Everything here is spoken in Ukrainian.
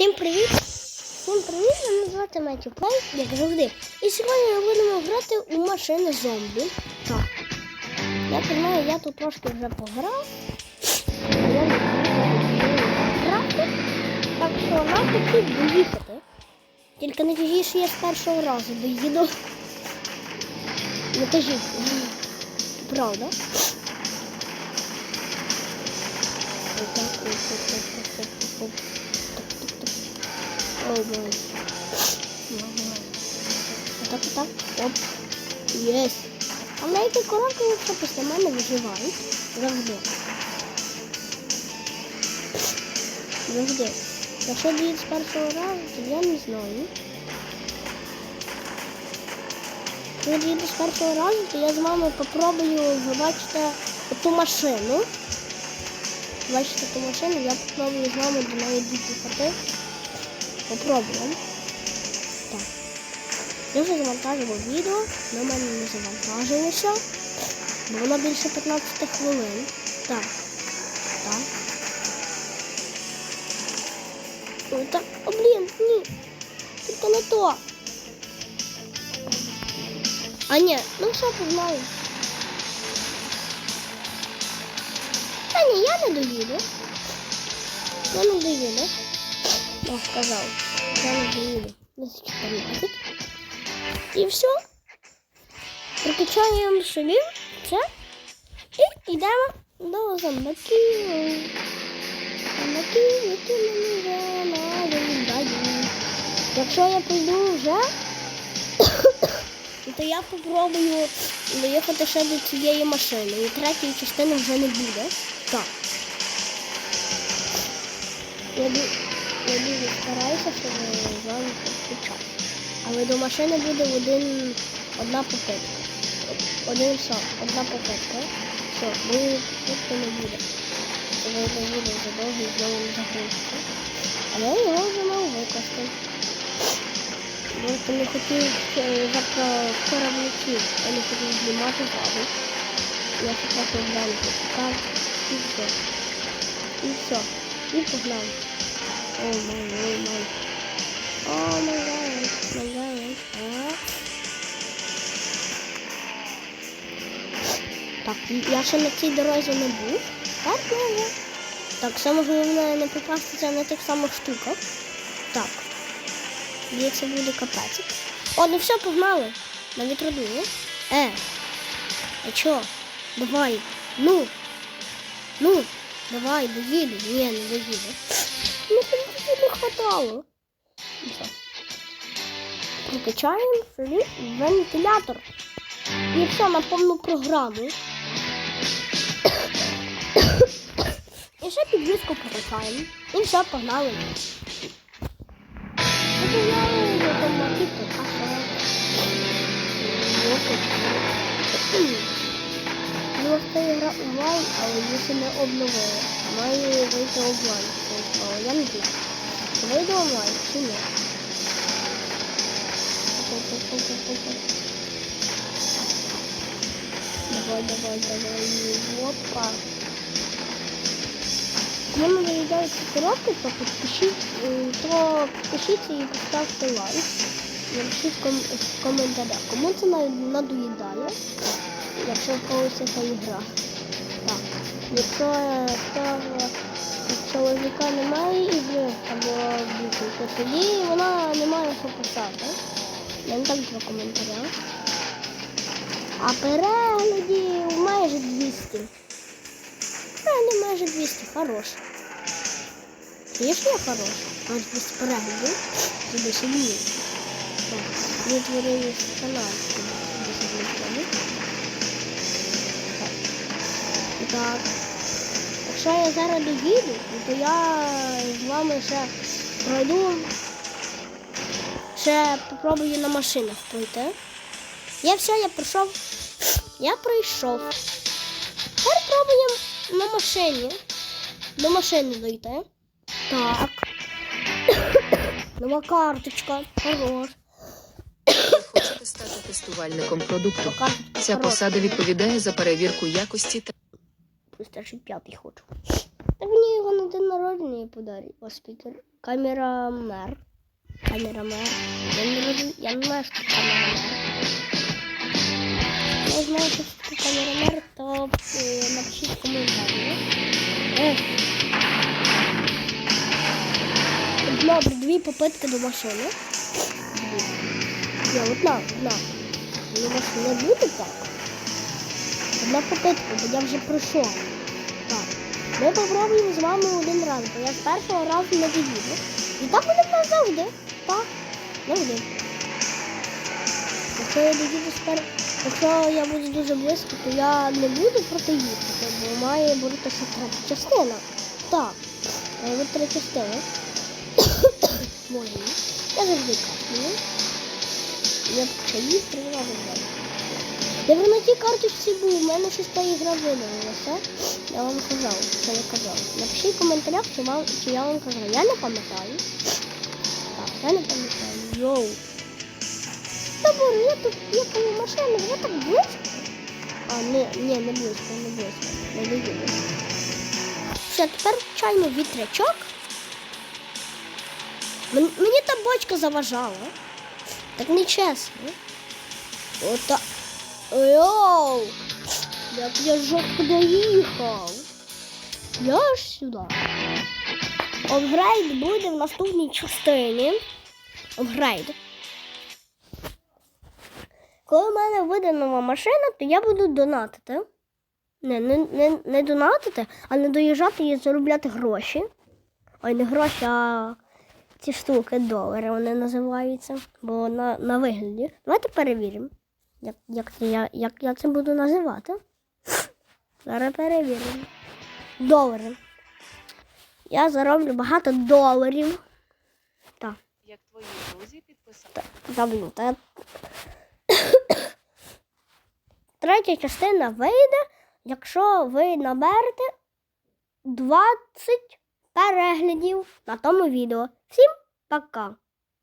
Всім привіт! Всім привіт! Мене звати Метю Плей, як завжди. І сьогодні ми будемо грати у машини зомбі. Так. Я знаю, я тут трошки вже пограв. Я не грати. Так що нам таки доїхати. Тільки не кажіть, що я з першого разу доїду. Не кажіть. Правда? Отак, ось, ось, ось, ось, ось, ось. О, май. Отак, отак. Оп. Єс. А на деякі коробки, якщо після мене виживають. Завжди. Завжди. Якщо діють з першого разу, то я не знаю. Якщо діють з першого разу, то я з мамою попробую побачити ту машину. Бачите ту машину, я попробую з мамою до неї діти Попробуємо. Так. Я вже завантажував відео, але мене не завантажилося. Бо воно більше 15 хвилин. Так. Так. Ой, так, о, блін, ні. Тільки не то. А ні, ну все погнали. Та ні, я не доїду. Я не доїду. Я сказав. Я не доїду. Десь 14. І все. Собі це. І йдемо до зомбаків. Зомбаків, які мені вже наїдають. Якщо я прийду вже, то я попробую доїхати ще до цієї машини. І третьої частини вже не буде. Так. Я, ду- я дуже стараюся, щоб з вами час. Але до машини буде один, одна попитка. Один шаг, одна попитка. Все, другої попитки не буде. Це не буде вже довго і знову загрузиться. Але я його вже мав викласти. Бо не хотів е, завтра вчора я не хотів знімати ззаду. Я трохи вдалі почекав і все. І все. І погнали. О май, о май. О май гад, май гад. А. Так, я ще на цій дорозі не був. Так, може. Так, саме головне не попастися на тих самих штуках. Так. Є це буде капець. О, ну все, погнали. На вітродує. Е. А чо? Давай. Ну. Ну. Давай, доїду. Ні, не доїду. Ну, тобі не хватало. Все. Вентилятор. І все на повну програму. І ще підвіску прокачаємо. І все, погнали. Це там? Ну, ця гра онлайн, але її ще не обновили. Має вийти онлайн. Але я не знаю. Вийде онлайн, чи ні. Давай, давай, давай. Опа. Если вы доедаете коробку, то подпишите, э, то підпишіться і поставте лайк. Напишіть в ком- в коментарях, кому це на- надоїдає, якщо в когось ця ігра. Так. Якщо чоловіка немає ігри або дівчинки, то тоді вона не має що писати. Не так два коментаря. А переглядів майже 200. А, не майже 200, хорош. Конечно, хорош. Майже 200 переглядів. Буде сильніше. Так, відтворили канал. Так. Якщо я зараз доїду, то я з вами ще пройду. Ще попробую на машинах пройти. Я все, я пройшов. Я пройшов. Тепер пробуємо на машині. До машини дойти. Так. Нова карточка. Хорош. Хочете стати тестувальником продукту? Ця посада відповідає за перевірку якості та Старший п'ятий хочу. Так мені його на день народження. О, спікер. Камерамер. Камерамер. Я не розумію, я не знаю, що таке камерамер. Я знаю, що це камерамер, то е, напишіть коментарі. Е. Добре, дві попитки до машини. Ні, одна, одна. Ну, не буде так? Одна попитка, бо я вже пройшов. Так. Ми попробуємо з вами один раз, бо я з першого разу не доїду. І так буде нас завжди. Так, завжди. Якщо я доїду з. Якщо я буду дуже близько, то я не буду проти їхати, бо має бути ще третя частина. Так, має бути третя частина. Може. Я завжди кашляю. Я чаї тривала вже. Я вже на тій карточці був, у мене щось та ігра видалилася. Я вам казав, що я казав. Напишіть в коментарях, чи, вам, чи я вам казав. Я не пам'ятаю. Так, я не пам'ятаю. Йоу. Табор, я тут є коло я так близько. А, ні, ні, не близько, не близько. Не доїду. Все, тепер включаємо вітрячок. Мені та бочка заважала. Так нечесно. Ота. Йоу! Як я жорстко доїхав. Я ж сюди. Апгрейд буде в наступній частині. Апгрейд. Коли в мене вийде нова машина, то я буду донатити. Не, не, не, не донатити, а не доїжджати і заробляти гроші. Ой, не гроші, а ці штуки, долари вони називаються. Бо на, на вигляді. Давайте перевіримо, як, як, я, як я це буду називати. Зараз перевіримо. Долари. Я зароблю багато доларів. Так. Як твої друзі підписали. Та та... Третя частина вийде, якщо ви наберете 20 переглядів на тому відео. Всім пока!